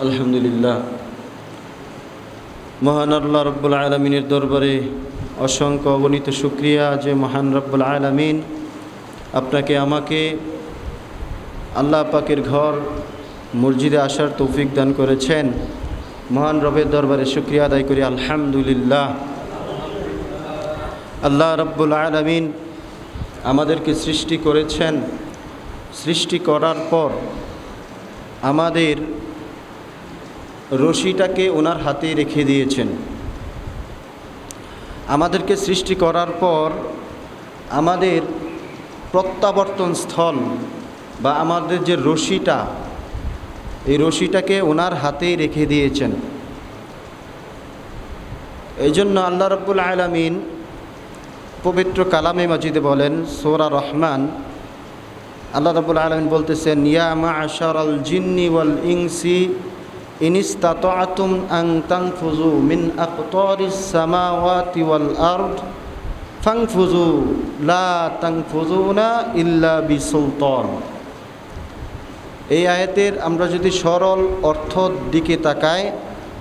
আলহামদুলিল্লাহ। মহান আল্লাহ রব্বুল আলমিনের দরবারে অসংখ্য অগণিত শুক্রিয়া যে মহান রব্বুল আলমিন আপনাকে, আমাকে আল্লাহ পাকের ঘর, মসজিদে আসার তৌফিক দান করেছেন। মহান রবের দরবারে শুক্রিয়া আদায় করি, আলহামদুলিল্লাহ। আল্লাহ রব্বুল আলমিন আমাদেরকে সৃষ্টি করেছেন। সৃষ্টি করার পর আমাদের রশিটাকে ওনার হাতে রেখে দিয়েছেন। আমাদেরকে সৃষ্টি করার পর আমাদের প্রত্যাবর্তন স্থল বা আমাদের যে রশিটা, এই রশিটাকে ওনার হাতেই রেখে দিয়েছেন। এই জন্য আল্লাহ রব্বুল আলমিন পবিত্র কালামে মজিদে বলেন, সোরা রহমান, আল্লাহ রব্বুল আলমিন বলতেছেন, ইয়া মা আশার আল জিন্নি ওয়াল ইংসি ইনিস্তাতআতুম আং তানফুজু মিন আকতারিস সামাওয়াতি ওয়াল আরদ ফাংফুজু লা তাংফুজুনা ইল্লা বিসুলতান এই আয়াতের আমরা যদি সরল অর্থ দিকে তাকাই,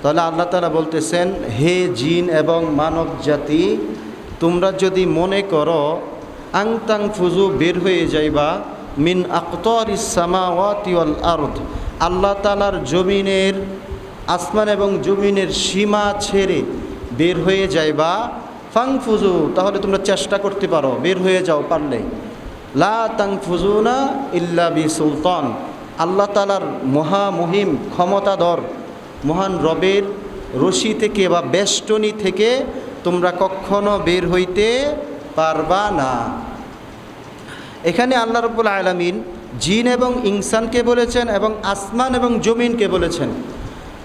তাহলে আল্লাহ তালা বলতেছেন, হে জিন এবং মানব জাতি, তোমরা যদি মনে করো আংতাং ফুজু বের হয়ে যাইবা, মিন আক্তর ইসামাওয়াতিওয়াল আর্দ আল্লাহ তালার জমিনের আসমান এবং জমিনের সীমা ছেড়ে বের হয়ে যাইবা। ফাং ফুজু তাহলে তোমরা চেষ্টা করতে পারো, বের হয়ে যাও পারলে। লা তাং ফুজুনা ইল্লা বি সুলতান আল্লাহ তালার মহামহিম, ক্ষমতাধর, মহান রবের রশি থেকে বা বেষ্টনী থেকে তোমরা কখনো বের হইতে পারবা না। এখানে আল্লাহ রব্বুল আলমিন জিন এবং ইনসানকে বলেছেন এবং আসমান এবং জমিনকে বলেছেন?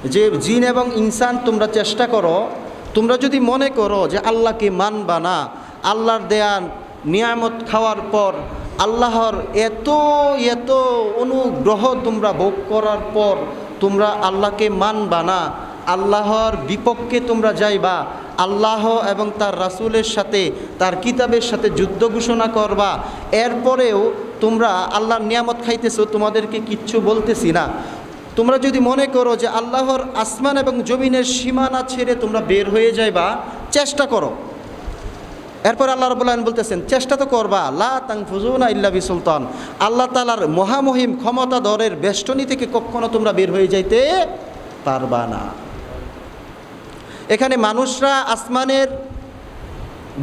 যে জিন এবং ইনসান তোমরা চেষ্টা করো, তোমরা যদি মনে করো যে আল্লাহকে মানবা না, আল্লাহর দেয়া নিয়ামত খাওয়ার পর, আল্লাহর এত এত অনুগ্রহ তোমরা ভোগ করার পর তোমরা আল্লাহকে মানবা না, আল্লাহর বিপক্ষে তোমরা যাইবা, আল্লাহ এবং তার রাসুলের সাথে, তার কিতাবের সাথে যুদ্ধ ঘোষণা করবা, এরপরেও তোমরা আল্লাহর নিয়ামত খাইতেছো, তোমাদেরকে কিচ্ছু বলতেছি না। তোমরা যদি মনে করো যে আল্লাহর আসমান এবং জমিনের সীমানা ছেড়ে তোমরা বের হয়ে যাইবা, চেষ্টা করো। এরপর আল্লাহ রবুল্লাহ বলতেছেন, চেষ্টা তো করবা, লা তাং ফুজুনা ইল্লা বি সুলতান আল্লাহ তালার মহামহিম ক্ষমতা দরের বেষ্টনী থেকে কখনো তোমরা বের হয়ে যাইতে পারবা না। এখানে মানুষরা আসমানের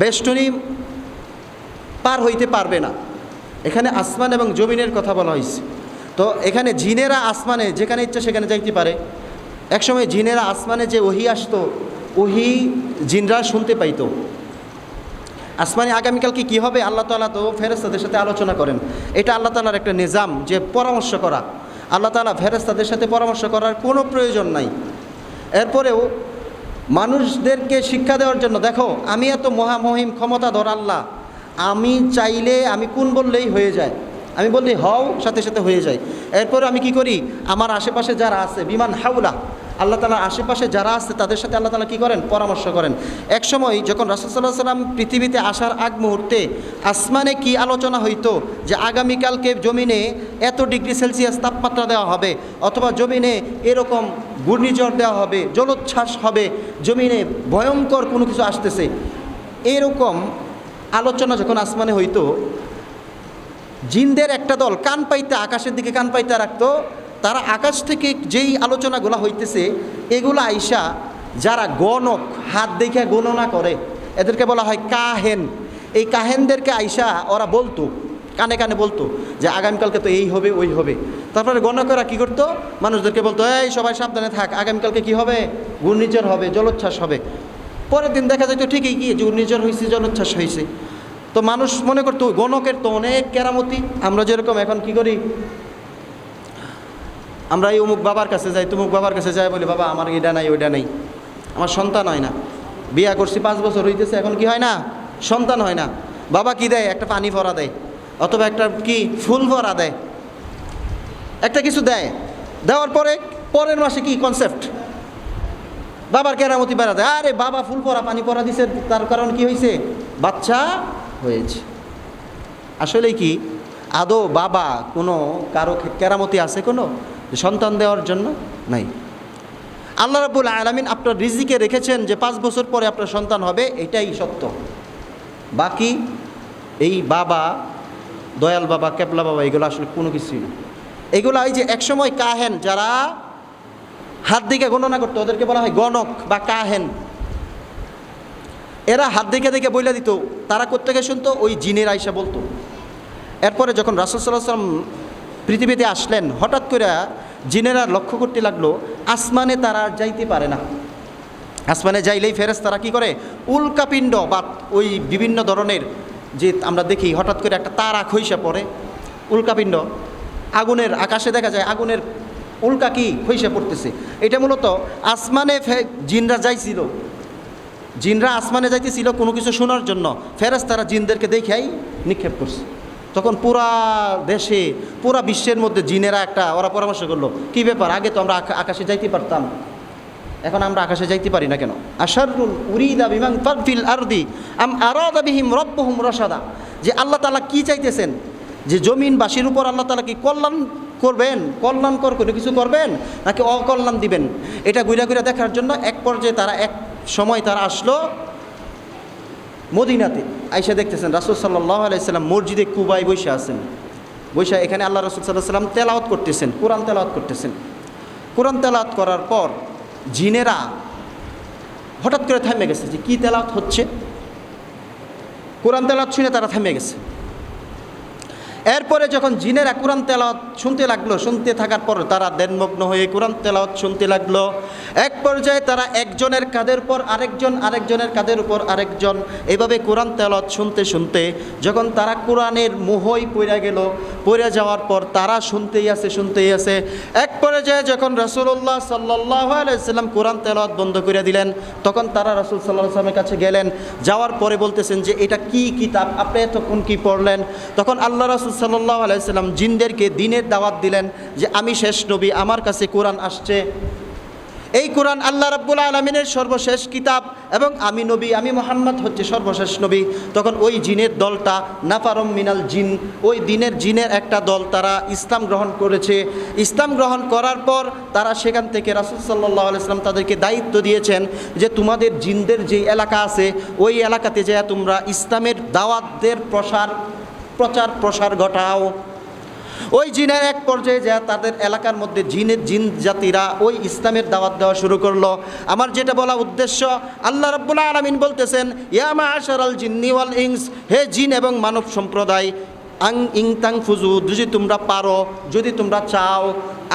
বেষ্টনী পার হইতে পারবে না। এখানে আসমান এবং জমিনের কথা বলা হয়েছে। তো এখানে জিনেরা আসমানে, যেখানে ইচ্ছা সেখানে যাইতে পারে। একসময় জিনেরা আসমানে যে ওহি আসতো, ওহি জিনরা শুনতে পাইতো। আসমানে আগামীকালকে কী হবে, আল্লাহ তালা তো ফেরেস্তাদের সাথে আলোচনা করেন। এটা আল্লাহ তালার একটা নিজাম যে পরামর্শ করা। আল্লাহ তালা ফেরেস্তাদের সাথে পরামর্শ করার কোনো প্রয়োজন নাই। এরপরেও মানুষদেরকে শিক্ষা দেওয়ার জন্য, দেখো, আমি এত মহামহিম ক্ষমতা ধর আল্লাহ আমি চাইলে আমি কোন বললেই হয়ে যায়। আমি বললি হও, সাথে সাথে হয়ে যায়। এরপর আমি কি করি? আমার আশেপাশে যারা আছে, বিমান হাউলা, আল্লাহ তালার আশেপাশে যারা আছে, তাদের সাথে আল্লাহ তালা কী করেন? পরামর্শ করেন। এক সময় যখন রাসুসাল্লাহ সাল্লাম পৃথিবীতে আসার আগ মুহূর্তে আসমানে কি আলোচনা হইতো যে আগামীকালকে জমিনে এত ডিগ্রি সেলসিয়াস তাপমাত্রা দেওয়া হবে, অথবা জমিনে এরকম ঘূর্ণিঝড় দেওয়া হবে, জলোচ্ছ্বাস হবে, জমিনে ভয়ঙ্কর কোনো কিছু আসতেছে। এরকম আলোচনা যখন আসমানে হইতো, জিনদের একটা দল কান পাইতে, আকাশের দিকে কান পাইতে রাখতো। তারা আকাশ থেকে যেই আলোচনাগুলো হইতেছে, এগুলো আইসা যারা গণক, হাত দেখে গণনা করে, এদেরকে বলা হয় কাহেন। এই কাহেনদেরকে আইসা ওরা বলতো, কানে কানে বলতো যে আগামীকালকে তো এই হবে, ওই হবে। তারপরে গণকরা কী করতো? মানুষদেরকে বলতো, এই সবাই সাবধানে থাক, আগামীকালকে কি হবে? ঘূর্ণিঝড় হবে, জলোচ্ছ্বাস হবে। পরের দিন দেখা যেত ঠিকই কি ঘূর্ণিঝড় হয়েছে জলোচ্ছ্বাস হয়েছে তো মানুষ মনে করতো গণকের তো অনেক কেরামতি। আমরা যেরকম এখন কি করি? আমরা এই অমুক বাবার কাছে যাই, তুমুক বাবার কাছে যাই, বলি, বাবা, আমার এটা নাই, ওইটা নাই। আমার সন্তান হয় না। বিয়া করছি, পাঁচ বছর হইতেছে, এখন কি হয় না? সন্তান হয় না। বাবা কি দেয়? একটা পানি ভরা দেয়। অথবা একটা কি, ফুল ভরা দেয়। একটা কিছু দেয়। দেওয়ার পরে, পরের মাসে কি কনসেপ্ট বাবার কেরামতি বেড়া দেয় আরে বাবা ফুল পরা, পানি পরা দিছে, তার কারণ কি হয়েছে বাচ্চা হয়েছে। আসলে কি, আদৌ বাবা কোনো কারও কেরামতি আছে কোনো? সন্তান দেওয়ার জন্য? নাই। আল্লাহ রাবুল আলমিন আপনার রিজিকে রেখেছেন যে পাঁচ বছর পরে আপনার সন্তান হবে, এটাই সত্য। বাকি এই বাবা, দয়াল বাবা কেপলা বাবা, এগুলো আসলে কোনো কিছুই না। এগুলো এই যে একসময় কাহেন, যারা হাত দিকে গণনা করতো, ওদেরকে বলা হয় গণক বা কাহেন। এরা হাত দিকে দিকে বইলা দিত, তারা কোথেকে শুনতো? ওই জিনের আইসা বলতো। এরপরে যখন রাসুল সাল্লাহ সাল্লাম পৃথিবীতে আসলেন, হঠাৎ করে জিনেরা লক্ষ্য করতে লাগল, আসমানে তারা আর যাইতে পারে না। আসমানে যাইলেই ফেরেস তারা কী করে? উল্কাপিণ্ড বা ওই বিভিন্ন ধরনের যে আমরা দেখি, হঠাৎ করে একটা তারা খৈসা পড়ে। উল্কাপিণ্ড আগুনের আকাশে দেখা যায়, আগুনের উল্কা কি খৈসা পড়তেছে? এটা মূলত আসমানে জিনরা যাইছিল। জিনরা আসমানে যাইতেছিল কোনো কিছু শোনার জন্য। ফেরেস তারা জিনদেরকে দেখেই নিক্ষেপ করছে। তখন পুরা দেশে, পুরা বিশ্বের মধ্যে জিনেরা একটা, ওরা পরামর্শ করল, কি ব্যাপার? আগে তো আমরা আকাশে যাইতে পারতাম। এখন আমরা আকাশে যাইতে পারি না কেন? আশারুল উরিদা বিমান ফারফিল আরদি আম আরাদা বিহিম রব্বহুম রসাদা যে আল্লাহ তালা কি চাইতেছেন? যে জমিনবাসীর উপর আল্লাহ তালা কি কল্যাণ করবেন? কল্যাণকর করে কিছু করবেন? নাকি অকল্যাণ দিবেন? এটা ঘুরে ঘুরে দেখার জন্য এক পর্যায়ে তারা এক সময় তারা আসলো মদিনাতে। আইসা দেখতেছেন, রাসুল সাল্লাহ আলাইসাল্লাম মসজিদে কুবাই বসে আছেন। বসে এখানে আল্লাহ রসুল সাল্লাহ সাল্লাম তেলাওয়াত করতেছেন, কোরআন তেলাওয়াত করতেছেন। কোরআন তেলাওয়াত করার পর জিনেরা হঠাৎ করে থেমে গেছে যে কী তেলাওয়াত হচ্ছে? কোরআন তেলাওয়াত শুনে তারা থামে গেছে। এরপরে যখন জিনেরা কোরআন তেলাওয়াত শুনতে লাগল, শুনতে থাকার পর তারা দেনমগ্ন হয়ে কোরআন তেলাওয়াত শুনতে লাগল। এক পর্যায়ে তারা একজনের কাদের উপর আরেকজন, আরেকজনের কাদের উপর আরেকজন এভাবে কোরআন তেলাওয়াত শুনতে শুনতে যখন তারা কোরআনের মোহই পড়ে গেল পড়ে যাওয়ার পর তারা শুনতেই আছে শুনতেই আছে। এক পর্যায়ে যখন রসুল্লাহ সাল্লাহ আলাইসাল্লাম কোরআন তেলাওয়াত বন্ধ করে দিলেন, তখন তারা রাসূল সাল্লাহ আসলামের কাছে গেলেন। যাওয়ার পরে বলতেছেন যে, এটা কি কিতাব? আপনি তখন কি পড়লেন? তখন আল্লাহ রসুল সাল্লাহ আলাইসাল্লাম জিনদেরকে দিনের দাওয়াত দিলেন যে, আমি শেষ নবী, আমার কাছে কোরআন আসছে। এই কোরআন আল্লাহ রাব্বুল আলমিনের সর্বশেষ কিতাব এবং আমি নবী, আমি মোহাম্মদ হচ্ছে সর্বশেষ নবী। তখন ওই জিনের দলটা, নাফারম মিনাল জিন, ওই দিনের জিনের একটা দল তারা ইসলাম গ্রহণ করেছে। ইসলাম গ্রহণ করার পর তারা সেখান থেকে রাসুল সাল্লাহ আলাইসলাম তাদেরকে দায়িত্ব দিয়েছেন যে তোমাদের জিনদের যে এলাকা আছে, ওই এলাকাতে যে তোমরা ইসলামের দাওয়াতদের প্রসার প্রচার প্রসার ঘটাও। ওই জিনের এক পর্যায়ে যা তাদের এলাকার মধ্যে জিনের জিন জাতিরা ওই ইসলামের দাওয়াত দেওয়া শুরু করল। আমার যেটা বলা উদ্দেশ্য, আল্লাহ রব্বুল্লাহ আলমিন বলতেছেন ইয়ামা আশারাল জিন্নি ওয়াল ইংস হে জিন এবং মানব সম্প্রদায় আং ইং তাং ফুজু, যদি তোমরা পারো, যদি তোমরা চাও,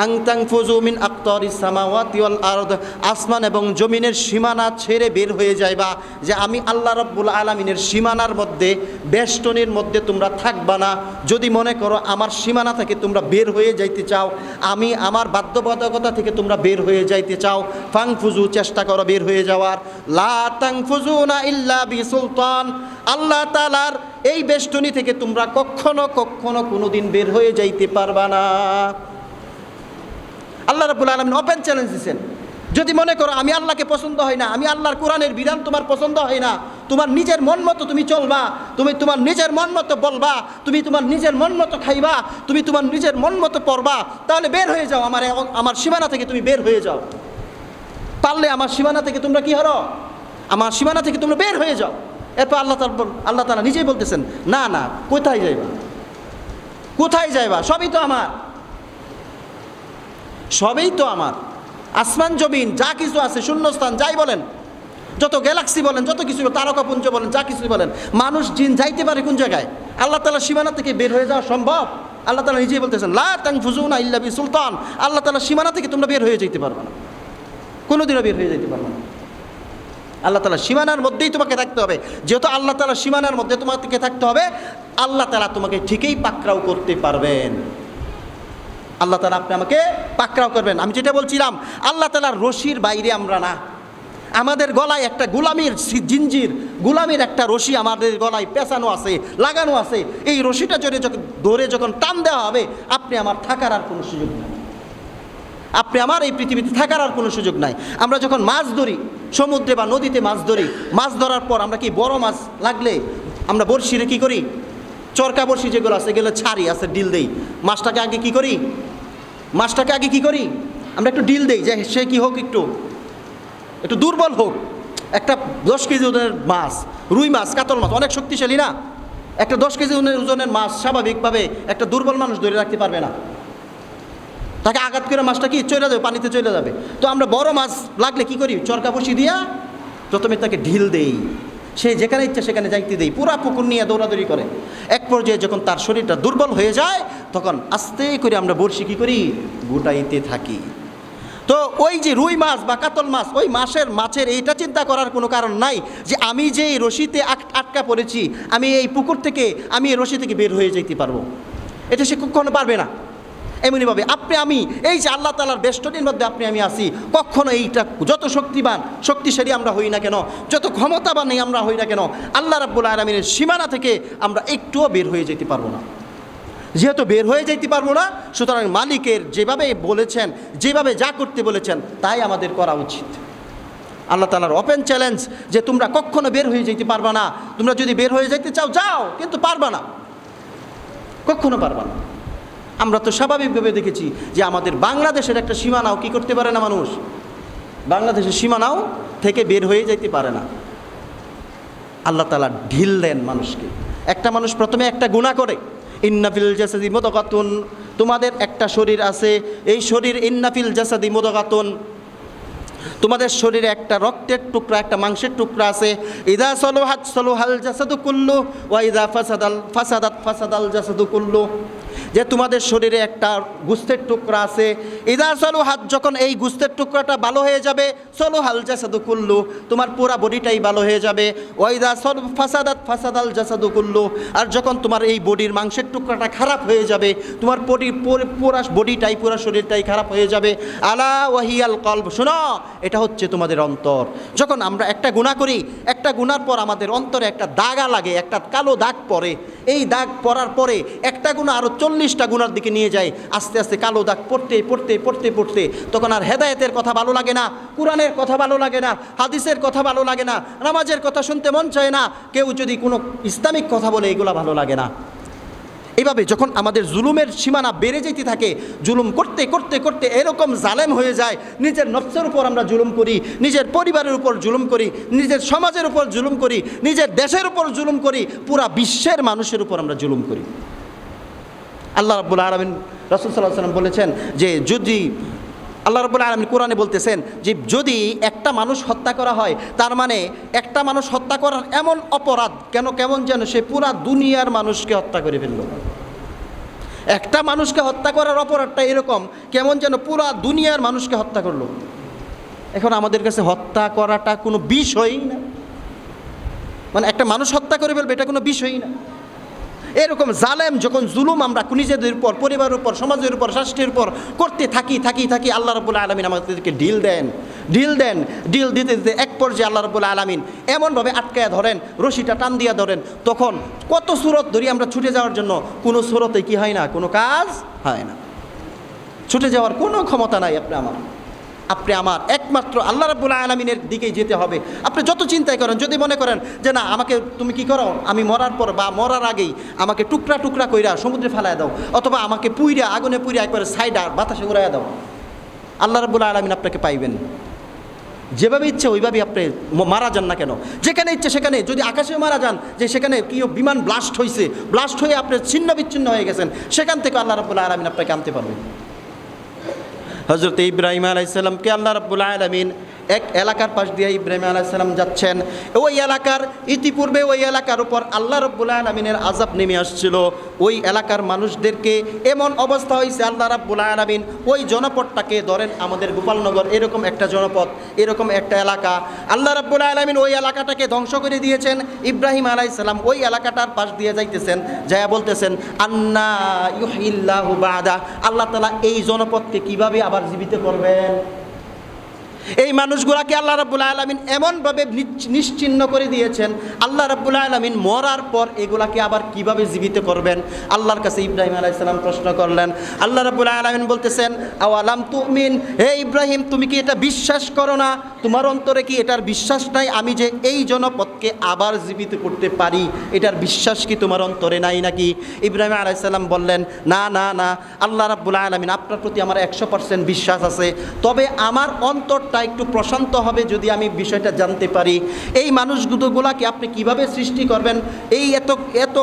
আং তাং ফুজু মিন আক্তর ইসামাওয়াতি ওয়াল আরদ, আসমান এবং জমিনের সীমানা ছেড়ে বের হয়ে যাইবা, যে আমি আল্লাহ রাব্বুল আলামিনের সীমানার মধ্যে, বেষ্টনের মধ্যে তোমরা থাকবা না। যদি মনে করো আমার সীমানা থেকে তোমরা বের হয়ে যাইতে চাও, আমি আমার বাধ্যবাধকতা থেকে তোমরা বের হয়ে যাইতে চাও, ফাং ফুজু, চেষ্টা করো বের হয়ে যাওয়ার। লা তাং ফুজু না ইল্লা বি সুলতান। আল্লাহ তালার এই বেষ্টনী থেকে তোমরা কখনো কখনো কোনোদিন বের হয়ে যাইতে পারবা না। আল্লাহ রাবুল আলমিন ওপেন চ্যালেঞ্জ দিচ্ছেন যদি মনে করো আমি আল্লাহকে পছন্দ হয় না, আমি আল্লাহর কোরআনের বিধান তোমার পছন্দ হয় না, তোমার নিজের মন মতো তুমি চলবা, তুমি তোমার নিজের মন মতো বলবা, তুমি তোমার নিজের মন মতো খাইবা, তুমি তোমার নিজের মন মতো পড়বা, তাহলে বের হয়ে যাও আমার আমার সীমানা থেকে তুমি বের হয়ে যাও। পারলে আমার সীমানা থেকে তোমরা কি হরো? আমার সীমানা থেকে তোমরা বের হয়ে যাও। এরপর আল্লাহ আল্লাহ তালা নিজেই বলতেছেন, না না, কোথায় যাইবা? কোথায় যাইবা? সবই তো আমার। সবই তো আমার। আসমান, জমিন, যা কিছু আছে, শূন্যস্থান, যাই বলেন, যত গ্যালাক্সি বলেন, যত কিছু, তারকাপুঞ্জ বলেন, যা কিছু বলেন, মানুষ, জিন যাইতে পারে কোন জায়গায়? আল্লাহ তালা সীমানা থেকে বের হয়ে যাওয়া সম্ভব? আল্লাহ তালা নিজেই বলতেছেন, লা তাং ফুজুনা ইল্লাবি সুলতান আল্লাহ তালা সীমানা থেকে তোমরা বের হয়ে যেতে পারবে না। কোনোদিনও বের হয়ে যেতে পারবে না। আল্লাহ তালা সীমানার মধ্যেই তোমাকে থাকতে হবে। যেহেতু আল্লাহ তালা সীমানার মধ্যে তোমাকে থাকতে হবে, আল্লাহ তালা তোমাকে ঠিকই পাকড়াও করতে পারবেন। আল্লাহ তালা আপনি আমাকে পাকড়াও করবেন। আমি যেটা বলছিলাম, আল্লাহ তালার রশির বাইরে আমরা না। আমাদের গলায় একটা গুলামির জিঞ্জির, গুলামির একটা রশি আমাদের গলায় পেঁচানো আছে, লাগানো আছে। এই রশিটা জোরে যখন ধরে যখন টান দেওয়া হবে, আপনি আমার থাকার আর কোনো সুযোগ নাই। আপনি আমার এই পৃথিবীতে থাকার আর কোনো সুযোগ নাই। আমরা যখন মাছ ধরি সমুদ্রে বা নদীতে মাছ ধরি, মাছ ধরার পর আমরা কি বড় মাছ লাগলে আমরা বড়শিরে কি করি? চরকা বড়শি যেগুলো আছে, এগুলো ছাড়ি, আছে, ডিল দেই। মাছটাকে আগে কি করি? মাছটাকে আগে কি করি? আমরা একটু ডিল দেই, যে সে কি হোক একটু একটু দুর্বল হোক। একটা দশ কেজি ওজনের মাছ, রুই মাছ, কাতল মাছ, অনেক শক্তিশালী না? একটা দশ কেজি ওজনের ওজনের মাছ স্বাভাবিকভাবে একটা দুর্বল মানুষ ধরে রাখতে পারবে না। তাকে আঘাত করে মাছটা কি চলে যাবে, পানিতে চলে যাবে। তো আমরা বড় মাছ লাগলে কি করি? চরকা বসি দিয়া প্রথমে তাকে ঢিল দেই। সে যেখানে ইচ্ছা সেখানে যাইতে দেই। পুরা পুকুর নিয়ে দৌড়াদৌড়ি করে। এক পর্যায়ে যখন তার শরীরটা দুর্বল হয়ে যায়, তখন আস্তে করে আমরা বড়শি কী করি? গোটাইতে থাকি। তো ওই যে রুই মাছ বা কাতল মাছ, ওই মাছের মাছের এইটা চিন্তা করার কোনো কারণ নাই যে আমি যে এই রশিতে আট- আটকা পড়েছি, আমি এই পুকুর থেকে, আমি এই রশি থেকে বের হয়ে যেতে পারব। এটা সে কখনো পারবে না। এমনিভাবে আপনি আমি, এই যে আল্লাহ তালার বেষ্টনীর মধ্যে আপনি আমি আসি কখনো এইটা যত শক্তিবান, শক্তিশালী আমরা হই না কেন, যত ক্ষমতাবান আমরা হই না কেন, আল্লাহ রাব্বুল আলমিনের সীমানা থেকে আমরা একটুও বের হয়ে যেতে পারব না। যেহেতু বের হয়ে যেতে পারব না, সুতরাং মালিকের যেভাবে বলেছেন, যেভাবে যা করতে বলেছেন, তাই আমাদের করা উচিত। আল্লাহ তালার ওপেন চ্যালেঞ্জ যে তোমরা কখনো বের হয়ে যেতে পারবা না। তোমরা যদি বের হয়ে যেতে চাও, যাও, কিন্তু পারবা না। কখনো পারবা না। আমরা তো স্বাভাবিকভাবে দেখেছি যে আমাদের বাংলাদেশের একটা সীমানাও কি করতে পারে না মানুষ? বাংলাদেশের সীমানাও থেকে বের হয়ে যেতে পারে না। আল্লাহ তালা ঢিল দেন মানুষকে। একটা মানুষ প্রথমে একটা গুণা করে ইন্নাফিল জাসাদি মোদকাতুন তোমাদের একটা শরীর আছে এই শরীর ইন্নাফিল জাসাদি মোদকাতুন তোমাদের শরীরে একটা রক্তের টুকরা, একটা মাংসের টুকরা আছে ইদা সলোহাত সলোহাল জাসাদু কুল্লু ওয়া ইদা ফাসাদাল, ফাসাদাত ফাসাদাল জাসাদু কুল্লু যে তোমাদের শরীরে একটা গুস্তের টুকরা আছে, ইদা সলোহাত, যখন এই গুস্তের টুকরাটা ভালো হয়ে যাবে, সলোহাল জাসাদু কুল্লু, তোমার পুরা বডিটাই ভালো হয়ে যাবে ওয়াইদা সল, ফাসাদাত ফাসাদাল জাসাদু কুল্লু, আর যখন তোমার এই বডির মাংসের টুকরাটা খারাপ হয়ে যাবে, তোমার বডি পুরা বডিটাই, পুরা শরীরটাই খারাপ হয়ে যাবে, আলা ওয়াহিয়াল কলব, শোনো, এটা হচ্ছে তোমাদের অন্তর। যখন আমরা একটা গুণা করি, একটা গুণার পর আমাদের অন্তরে একটা দাগা লাগে, একটা কালো দাগ পড়ে এই দাগ পড়ার পরে একটা গুণা আরও চল্লিশটা গুণার দিকে নিয়ে যায়। আস্তে আস্তে কালো দাগ পড়তে পড়তে পড়তে পড়তে তখন আর হেদায়েতের কথা ভালো লাগে না, কোরআনের কথা ভালো লাগে না, হাদিসের কথা ভালো লাগে না, নামাজের কথা শুনতে মন চায় না। কেউ যদি কোনো ইসলামিক কথা বলে, এগুলো ভালো লাগে না। এইভাবে যখন আমাদের জুলুমের সীমানা বেড়ে যেতে থাকে, জুলুম করতে করতে করতে এরকম জালেম হয়ে যায়, নিজের নফসের উপর আমরা জুলুম করি, নিজের পরিবারের উপর জুলুম করি, নিজের সমাজের উপর জুলুম করি, নিজের দেশের উপর জুলুম করি, পুরা বিশ্বের মানুষের উপর আমরা জুলুম করি। আল্লাহ রাবুল আলমিন রসুল সাল্লাহ সাল্লাম বলেছেন যে, যদি আল্লাহ রব্বুল আলমিন কোরআনে বলতেছেন যে যদি একটা মানুষ হত্যা করা হয়, তার মানে একটা মানুষ হত্যা করার এমন অপরাধ কেন, কেমন যেন সে পুরা দুনিয়ার মানুষকে হত্যা করে ফেলল। একটা মানুষকে হত্যা করার অপরাধটা এরকম, কেমন যেন পুরা দুনিয়ার মানুষকে হত্যা করল। এখন আমাদের কাছে হত্যা করাটা কোনো বিষয়ই না। মানে একটা মানুষ হত্যা করে ফেলবে, এটা কোনো বিষয়ই না। এরকম জালেম যখন জুলুম আমরা নিজেদের উপর, পরিবারের উপর, সমাজের উপর, রাষ্ট্রের উপর করতে থাকি থাকি থাকি, আল্লাহ রবুল্লা আলমিন আমাদেরকে ডিল দেন ডিল দেন ডিল দিতে দিতে এক পর্যায়ে আল্লাহ রবুল্লা আলমিন এমনভাবে আটকায় ধরেন, রশিটা টান দিয়া ধরেন। তখন কত সুরত ধরি আমরা ছুটে যাওয়ার জন্য, কোনো সুরতে কি হয় না, কোনো কাজ হয় না। ছুটে যাওয়ার কোনো ক্ষমতা নাই আপনি আমার। আপনি আমার একমাত্র আল্লাহ রাব্বুল আলমিনের দিকেই যেতে হবে। আপনি যত চিন্তাই করেন, যদি মনে করেন যে না, আমাকে তুমি কি করো? আমি মরার পর বা মরার আগেই আমাকে টুকরা টুকরা কইরা সমুদ্রে ফেলায় দাও, অথবা আমাকে পুইরা, আগুনে পুইরা একবারে সাইডা বাতাসে উড়াইয়া দাও। আল্লাহ রাব্বুল আলমিন আপনাকে পাইবেন। যেভাবে ইচ্ছে ওইভাবে আপনি মারা যান না কেন? যেখানে ইচ্ছে সেখানে। যদি আকাশে মারা যান, যে সেখানে কি বিমান ব্লাস্ট হয়েছে ব্লাস্ট হয়ে আপনি ছিন্ন বিচ্ছিন্ন হয়ে গেছেন, সেখান থেকে আল্লাহ রাব্বুল আলমিন আপনাকে আনতে পারবেন হজরত ইব্রাহিম আলাইসাল্লামকে আল্লাহ রাব্বুল আলমিন এক এলাকার পাশ দিয়ে ইব্রাহিম আলাইসাল্লাম যাচ্ছেন। ওই এলাকার ইতিপূর্বে ওই এলাকার উপর আল্লাহ রব্বুল আলমিনের আজাব নেমে আসছিল। ওই এলাকার মানুষদেরকে এমন অবস্থা হয়েছে আল্লাহ রাব্বুল আলমিন ওই জনপদটাকে ধরেন আমাদের গোপালনগর, এরকম একটা জনপদ, এরকম একটা এলাকা। আল্লাহ রাব্বুল আলমিন ওই এলাকাটাকে ধ্বংস করে দিয়েছেন। ইব্রাহিম আলাইসাল্লাম ওই এলাকাটার পাশ দিয়ে যাইতেছেন যায়া বলতেছেন, আন্না ইউহিল্লাহু বাদা। আল্লাহ তালা এই জনপদকে কীভাবে আবার জীবিত করবেন? এই মানুষগুলাকে আল্লাহ রাব্বুল আলমিন এমনভাবে নিশ্চিহ্ন করে দিয়েছেন, আল্লাহ রাব্বুল আলমিন মরার পর এগুলাকে আবার কীভাবে জীবিত করবেন? আল্লাহর কাছে ইব্রাহিম আলাইসালাম প্রশ্ন করলেন, আল্লাহ রাব্বুল আলমিন বলতেছেন, আওয়ালাম তুমিন? হে ইব্রাহিম, তুমি কি এটা বিশ্বাস করো না? তোমার অন্তরে কি এটার বিশ্বাস নাই? আমি যে এই জনপদকে আবার জীবিত করতে পারি, এটার বিশ্বাস কি তোমার অন্তরে নাই নাকি? ইব্রাহিম আলাইসাল্লাম বললেন, না না না, আল্লাহ রাব্বুল আলমিন আপনার প্রতি আমার একশো পার্সেন্ট বিশ্বাস আছে। তবে আমার অন্তরটা মনটা একটু প্রশান্ত হবে যদি আমি বিষয়টা জানতে পারি। এই মানুষগুলোগুলাকে আপনি কীভাবে সৃষ্টি করবেন? এই এত এত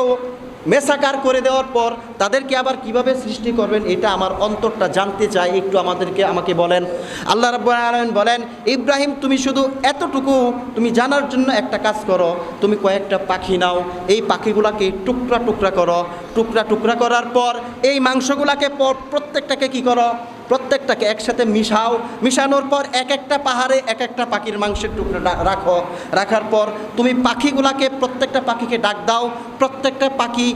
মেসাকার করে দেওয়ার পর তাদেরকে আবার কীভাবে সৃষ্টি করবেন? এটা আমার অন্তরটা জানতে চাই। একটু আমাদেরকে, আমাকে বলেন। আল্লাহ রাব্বুল বলেন, ইব্রাহিম, তুমি শুধু এতটুকু তুমি জানার জন্য একটা কাজ করো। তুমি কয়েকটা পাখি নাও। এই পাখিগুলাকে টুকরা টুকরা করো। টুকরা টুকরা করার পর এই মাংসগুলাকে পর- প্রত্যেকটাকে কি করো? প্রত্যেকটাকে একসাথে মিশাও। মিশানোর পর এক একটা পাহাড়ে এক একটা পাখির মাংসের টুকরা রাখো। রাখার পর তুমি পাখিগুলাকে প্রত্যেকটা পাখিকে ডাক দাও। প্রত্যেকটা পাখি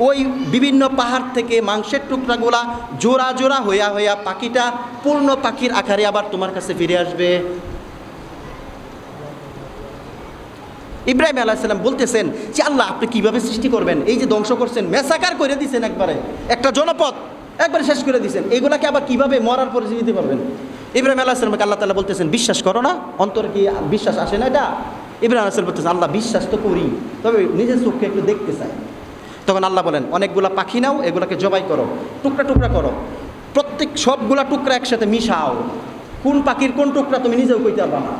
ওই বিভিন্ন পাহাড় থেকে মাংসের টুকরাগুলা জোড়া জোড়া হইয়া হইয়া পাখিটা পূর্ণ পাখির আকারে আবার তোমার কাছে ফিরে আসবে। ইব্রাহিম আলাইসাল্লাম বলতেছেন যে, আল্লাহ, আপনি কীভাবে সৃষ্টি করবেন? এই যে ধ্বংস করছেন, মেসাকার করে দিছেন একবারে। একটা জনপদ একবারে শেষ করে দিয়েছেন। এগুলাকে আবার কীভাবে মরার পরে জীবিত করবেন ইব্রাহিম আলাইসালামকে আল্লাহ তালা বলতেছেন, বিশ্বাস করো না, অন্তরে কি বিশ্বাস আসে না এটা? ইব্রাহিম আলাইসালাম বলতেছেন, আল্লাহ বিশ্বাস তো করি, তবে নিজের চোখকে একটু দেখতে চাই। তখন আল্লাহ বলেন, অনেকগুলা পাখি নাও, এগুলাকে জবাই করো, টুকরা টুকরা করো। প্রত্যেক সবগুলা টুকরা একসাথে মিশাও। কোন পাখির কোন টুকরা তুমি নিজেও কইতে পারবা না।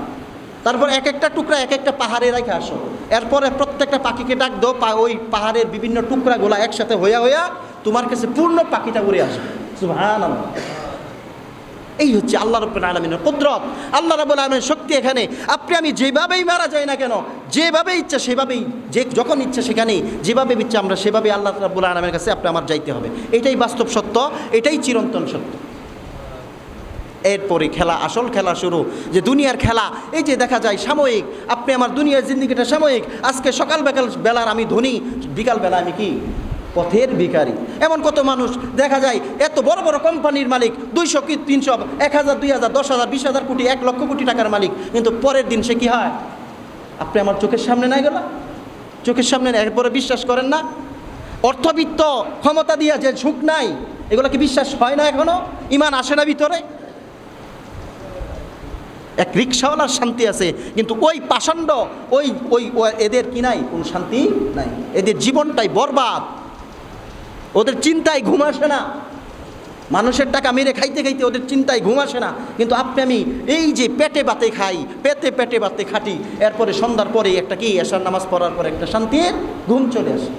তারপর এক একটা টুকরা এক একটা পাহাড়ে রেখে আসো। এরপরে প্রত্যেকটা পাখিকে ডাক দো ওই পাহাড়ের বিভিন্ন টুকরাগুলো একসাথে হইয়া হইয়া তোমার কাছে পূর্ণ পাখিটা উড়ে আসবে। এই হচ্ছে আল্লাহ রব্বুল আলমিনের কুদরত। আল্লাহ রব্বুল আলমিনের শক্তি এখানে। আপনি, আমি যেভাবেই মারা যাই না কেন যেভাবে ইচ্ছা সেভাবেই, যে যখন ইচ্ছা সেখানেই, যেভাবে ইচ্ছা আমরা সেভাবে আল্লাহ রব্বুল আলমের কাছে আপনি আমার যাইতে হবে। এটাই বাস্তব সত্য, এটাই চিরন্তন সত্য। এরপরে খেলা, আসল খেলা শুরু। যে দুনিয়ার খেলা, এই যে দেখা যায় সাময়িক, আপনি আমার দুনিয়ার জিন্দিগিটা সাময়িক। আজকে সকাল বেকাল বেলার আমি ধনী, বিকাল বেলা আমি কি? পথের ভিকারি এমন কত মানুষ, দেখা যায়, এত বড় বড় কোম্পানির মালিক, দুইশো কি তিনশো, এক হাজার, দুই হাজার, দশ হাজার, বিশ হাজার কোটি, এক লক্ষ কোটি টাকার মালিক। কিন্তু পরের দিন সে কি হয়? আপনি আমার চোখের সামনে নাই গেল চোখের সামনে এরপরে বিশ্বাস করেন না? অর্থবিত্ত ক্ষমতা দিয়া যে সুখ নাই, এগুলো কি বিশ্বাস হয় না এখনও? ইমান আসে না ভিতরে? এক রিক্সাওয়ালার শান্তি আছে, কিন্তু ওই পাষণ্ড ওই ওই, এদের কি নাই? কোনো শান্তি নাই। এদের জীবনটাই বরবাদ। ওদের চিন্তায় ঘুম আসে না। মানুষের টাকা মেরে খাইতে খাইতে ওদের চিন্তায় ঘুম আসে না। কিন্তু আপনি আমি এই যে পেটে বাতে খাই পেতে পেটে বাতে খাটি, এরপরে সন্ধ্যার পরে একটা কি? এসার নামাজ পড়ার পরে একটা শান্তির ঘুম চলে আসে।